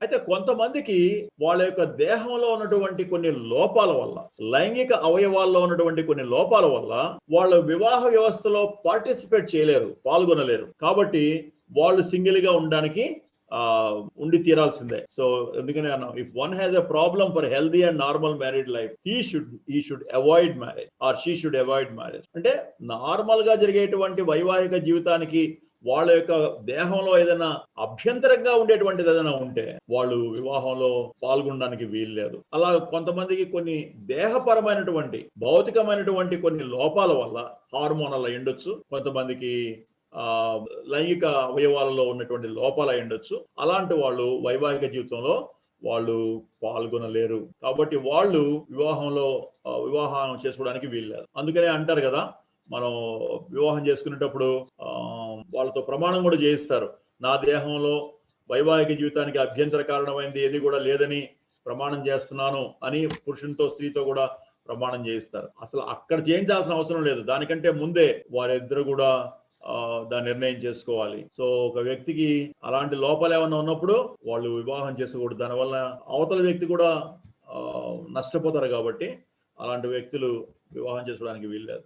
అయితే కొంతమందికి వాళ్ళ యొక్క దేహంలో ఉన్నటువంటి కొన్ని లోపాల వల్ల లైంగిక అవయవాల్లో ఉన్నటువంటి కొన్ని లోపాల వల్ల వాళ్ళ వివాహ వ్యవస్థలో పార్టిసిపేట్ చేయలేరు పాల్గొనలేరు. కాబట్టి వాళ్ళు సింగిల్గా ఉండడానికి ఆ ఉండి తీరాల్సిందే. సో ఎందుకని అన్నాం if one has a problem for healthy and normal married life he should he should avoid marriage or she should avoid marriage అంటే నార్మల్గా జరిగేటువంటి వైవాహిక జీవితానికి వాళ్ళ యొక్క దేహంలో ఏదైనా అభ్యంతరంగా ఉండేటువంటిది ఏదైనా ఉంటే వాళ్ళు వివాహంలో పాల్గొనడానికి వీలు లేదు. అలా కొంతమందికి కొన్ని దేహపరమైనటువంటి భౌతికమైనటువంటి కొన్ని లోపాల వల్ల హార్మోనల్ ఎండొచ్చు కొంతమందికి ఆ లైంగిక అవయవాలలో ఉన్నటువంటి లోపాలు అయి ఉండొచ్చు అలాంటి వాళ్ళు వైవాహిక జీవితంలో వాళ్ళు పాల్గొనలేరు. కాబట్టి వాళ్ళు వివాహంలో వివాహం చేసుకోవడానికి వీల్లేదు అందుకనే అంటారు కదా మనం వివాహం చేసుకునేటప్పుడు ఆ, వాళ్ళతో ప్రమాణం కూడా చేయిస్తారు. నా దేహంలో వైవాహిక జీవితానికి అభ్యంతర కారణమైంది ఏది కూడా లేదని ప్రమాణం చేస్తున్నాను అని పురుషునితో స్త్రీతో కూడా ప్రమాణం చేయిస్తారు. అసలు అక్కడ చేయించాల్సిన అవసరం లేదు. దానికంటే ముందే వారిద్దరు కూడా దాన్ని నిర్ణయం చేసుకోవాలి. సో ఒక వ్యక్తికి అలాంటి లోపాలు ఏమైనా ఉన్నప్పుడు వాళ్ళు వివాహం చేసుకోకూడదు. దానివల్ల అవతల వ్యక్తి కూడా నష్టపోతారు కాబట్టి అలాంటి వ్యక్తులు వివాహం చేసుకోవడానికి వీల్లేదు.